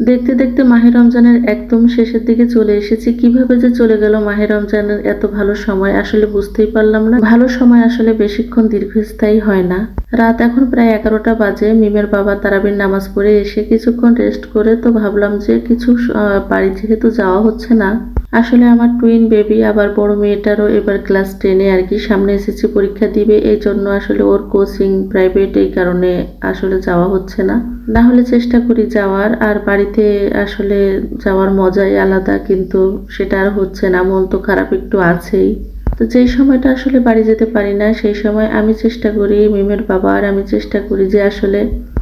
দেখতে দেখতে মাহে রমজানের একদম শেষের দিকে চলে এসেছি। কীভাবে যে চলে গেল মাহে রমজানের এত ভালো সময় আসলে বুঝতেই পারলাম না। ভালো সময় আসলে বেশিক্ষণ দীর্ঘস্থায়ী হয় না। রাত এখন প্রায় এগারোটা বাজে। মিমের বাবা তারাবির নামাজ পড়ে এসে কিছুক্ষণ রেস্ট করে তো ভাবলাম যে কিছু বাড়ি যেহেতু যাওয়া হচ্ছে না আসলে আমার টুইন বেবি আবার বড় মেয়েটারও এবার ক্লাস টেনে আর কি সামনে এসেছি পরীক্ষা দিবে, এই জন্য আসলে ওর কোচিং প্রাইভেট এই কারণে আসলে যাওয়া হচ্ছে না। না হলে চেষ্টা করি যাওয়ার, আর বাড়িতে আসলে যাওয়ার মজাই আলাদা, কিন্তু সেটা আর হচ্ছে না, মন তো খারাপ একটু আছেই। তো যেই সময়টা আসলে বাড়ি যেতে পারি না, সেই সময় আমি চেষ্টা করি মিমের বাবা আর আমি চেষ্টা করি যে আসলে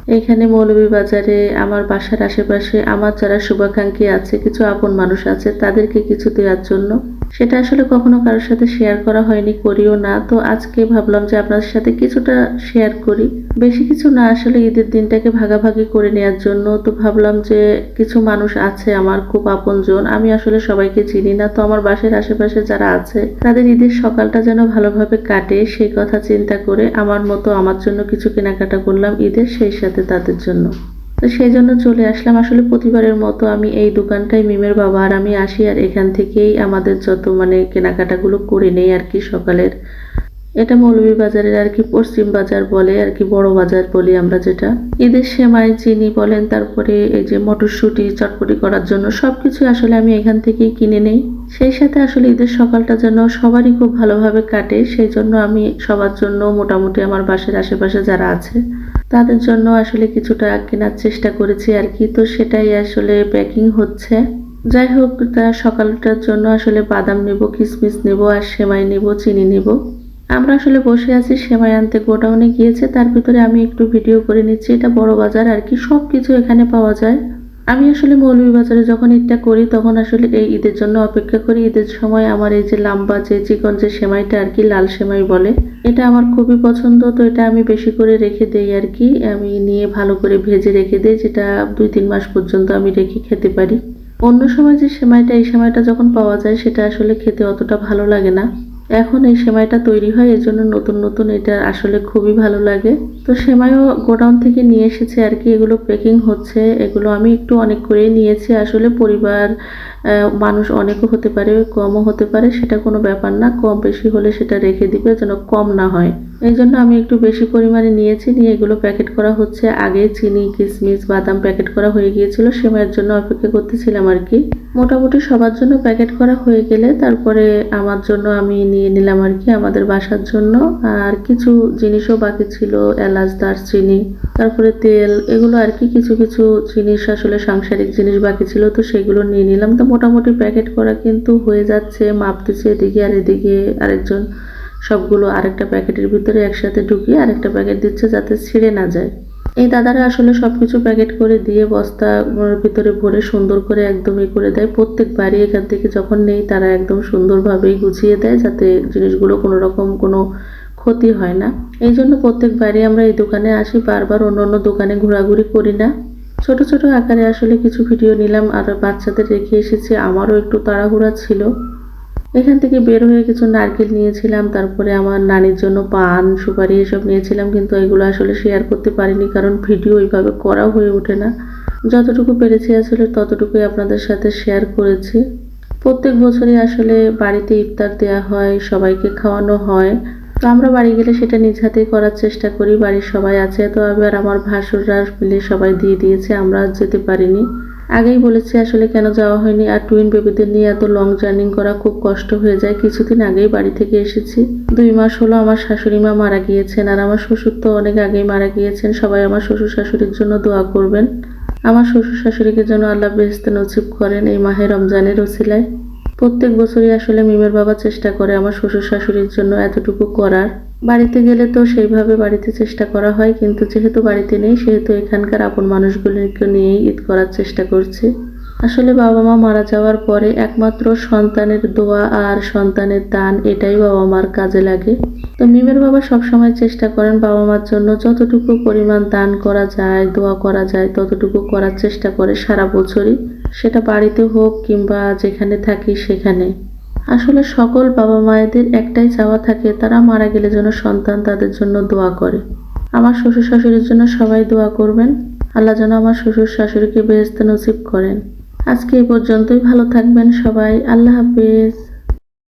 এখানে মৌলভীবাজারে, আমার বাসার আশেপাশে, আমার যারা শুভাকাঙ্ক্ষী আছে, কিছু আপন মানুষ আছে, তাদেরকে কিছু দেওয়ার জন্য সেটা আসলে কখনো কারোর সাথে শেয়ার করা হয়নি, করিও না। তো আজকে ভাবলাম যে আপনাদের সাথে কিছুটা শেয়ার করি। বেশি কিছু না, আসলে ঈদের দিনটাকে ভাগাভাগি করে নেওয়ার জন্য। তো ভাবলাম যে কিছু মানুষ আছে আমার খুব আপনজন, আমি আসলে সবাইকে চিনি না। তো আমার বাসের আশেপাশে যারা আছে, তাদের ঈদের সকালটা যেন ভালোভাবে কাটে, সেই কথা চিন্তা করে আমার মতো আমার জন্য কিছু কেনাকাটা করলাম ঈদের সেই সাথে তাদের জন্য। তো সেই জন্য চলে আসলাম। আসলে প্রতিবারের মতো আমি এই দোকানটায় মিমের বাবা আর আমি আসি আর এখান থেকেই আমাদের যত মানে কেনাকাটাগুলো করে নেই আর কি সকালের। এটা মৌলভীবাজারের আর কি পশ্চিম বাজার বলে আর কি বড় বাজার বলি আমরা যেটা। ঈদের সেমাই, চিনি বলেন, তারপরে এই যে মটরশুঁটি, চটপটি করার জন্য সবকিছু আসলে আমি এখান থেকেই কিনে নেই। সেই সাথে আসলে ঈদের সকালটা যেন সবারই খুব ভালোভাবে কাটে, সেই জন্য আমি সবার জন্য মোটামুটি আমার বাসার আশেপাশে যারা আছে তাদের জন্য আসলে কিছুটা কেনার চেষ্টা করেছি আর কি। তো সেটাই আসলে প্যাকিং হচ্ছে। যাই হোক তা সকালটার জন্য আসলে বাদাম নেব, কিসমিস নেব আর সেমাই নেব, চিনি নেব। আমরা আসলে বসে আছি সেমাই আনতে, গোডাউনে গিয়েছে। তার ভিতরে আমি একটু ভিডিও করে নিচ্ছি। এটা বড় বাজার আর কি সব কিছু এখানে পাওয়া যায়। আমি আসলে মৌলভীবাজারে যখন ঈদটা করি, তখন আসলে এই ঈদের জন্য অপেক্ষা করি। ঈদের সময় আমার এই যে লাম্বা যে চিকন যে সেমাইটা আর কি, লাল সেমাই বলে, এটা আমার খুবই পছন্দ। তো এটা আমি বেশি করে রেখে দেই আর কি। আমি নিয়ে ভালো করে ভেজে রেখে দিই, যেটা দুই তিন মাস পর্যন্ত আমি রেখে খেতে পারি। অন্য সময় যে সেমাইটা, এই সেমাইটা যখন পাওয়া যায়, সেটা আসলে খেতে অতটা ভালো লাগে না। এখন এই সেমাইটা তৈরি হয়, এর জন্য নতুন নতুন, এটা আসলে খুবই ভালো লাগে। তো সেমাইও গোডাউন থেকে নিয়ে এসেছে আর কি, এগুলো প্যাকিং হচ্ছে, এগুলো আমি একটু অনেক করেই নিয়েছি। আসলে পরিবার মানুষ অনেকও হতে পারে, কমও হতে পারে, সেটা কোনো ব্যাপার না। কম বেশি হলে সেটা রেখে দিবে যেন কম না হয়। এই জন্য আমি একটু বেশি পরিমাণে নিয়েছি, নিয়ে এগুলো প্যাকেট করা হচ্ছে। আগে চিনি কিশমিশ বাদাম প্যাকেট করা হয়ে গিয়েছিল সেমাইয়ের জন্য অপেক্ষা করতেছিলাম আর কি। মোটামুটি সবার জন্য প্যাকেট করা হয়ে গেলে তারপরে আমার জন্য আমি নিয়ে নিলাম আর কি, আমাদের বাসার জন্য। আর কিছু জিনিসও বাকি ছিল, এলাচ, দারচিনি তারপরে তেল, এগুলো আর কি কিছু কিছু জিনিস আসলে সাংসারিক জিনিস বাকি ছিল, তো সেগুলো নিয়ে নিলাম। তো মোটামুটি প্যাকেট করা কিন্তু হয়ে যাচ্ছে, মাপতেছে এদিকে আর এদিকে আরেকজন সবগুলো আরেকটা প্যাকেটের ভিতরে একসাথে ঢুকিয়ে আরেকটা প্যাকেট দিচ্ছে যাতে ছিঁড়ে না যায়। এই দাদারা আসলে সব কিছু প্যাকেট করে দিয়ে বস্তা ভিতরে ভরে সুন্দর করে একদম ই করে দেয়। প্রত্যেকবারই এখান থেকে যখন নেই, তারা একদম সুন্দরভাবেই গুছিয়ে দেয় যাতে জিনিসগুলো কোনো রকম কোনো ক্ষতি হয় না। এই জন্য প্রত্যেকবারই আমরা এই দোকানে আসি, বারবার অন্য অন্য দোকানে ঘোরাঘুরি করি না। ছোট ছোট আকারে আসলে কিছু ভিডিও নিলাম আর বাচ্চাদের রেখে এসেছি, আমারও একটু তাড়াহুড়া ছিল। এখান থেকে বের হয়ে কিছু নারকেল নিয়েছিলাম, তারপরে আমার নানির জন্য পান, সুপারি এসব নিয়েছিলাম, কিন্তু এগুলো আসলে শেয়ার করতে পারিনি কারণ ভিডিও ওইভাবে করাও হয়ে ওঠে না। যতটুকু পেরেছি আসলে ততটুকুই আপনাদের সাথে শেয়ার করেছি। প্রত্যেক বছরই আসলে বাড়িতে ইফতার দেওয়া হয়, সবাইকে খাওয়ানো হয়। তো আমরা বাড়ি গেলে সেটা নিজ হাতেই করার চেষ্টা করি, বাড়ির সবাই আছে তো আবার আমার ভাসুররা মিলে সবাই দিয়ে দিয়েছে, আমরা যেতে পারিনি। আগেই বলেছি আসলে কেন যাওয়া হয়নি, আর টুইন বেবিদের নিয়ে এত লং জার্নি করা খুব কষ্ট হয়ে যায়, কিছুদিন আগেই বাড়ি থেকে এসেছি। দুই মাস হলো আমার শাশুড়ি মা মারা গিয়েছেন, আর আমার শ্বশুর তো অনেক আগেই মারা গিয়েছেন, সবাই আমার শ্বশুর শাশুড়ির জন্য দোয়া করবেন। আমার শ্বশুর শাশুড়িকে যেন আল্লাহ বেহেস্তে নসিব করেন এই মাহে রমজানের ওসিলায়। প্রত্যেক বছরই আসলে মিমের বাবা চেষ্টা করে আমার শ্বশুর শাশুড়ির জন্য এতটুকু করার। বাড়িতে গেলে তো সেইভাবে বাড়িতে চেষ্টা করা হয়, কিন্তু যেহেতু বাড়িতে নেই, সেহেতু এখানকার আপন মানুষগুলিকে নিয়েই ঈদ করার চেষ্টা করছি। আসলে বাবা মা মারা যাওয়ার পরে একমাত্র সন্তানের দোয়া আর সন্তানের দান, এটাই বাবা মার কাজে লাগে। তো মিমের বাবা সবসময় চেষ্টা করেন বাবা মার জন্য যতটুকু পরিমাণ দান করা যায়, দোয়া করা যায়, ততটুকু করার চেষ্টা করে সারা বছরই। সেটা বাড়িতে হোক কিংবা যেখানে থাকি সেখানে। আসলে সকল বাবা মায়েদের একটাই চাওয়া থাকে, তারা মারা গেলে যেন সন্তান তাদের জন্য দোয়া করে। আমার শ্বশুর শাশুড়ির জন্য সবাই দোয়া করবেন। আল্লাহ যেন আমার শ্বশুর শাশুড়িকে বেহেস্তে নসিব করেন। আজকে এ পর্যন্তই, ভালো থাকবেন সবাই। আল্লাহ হাফেজ।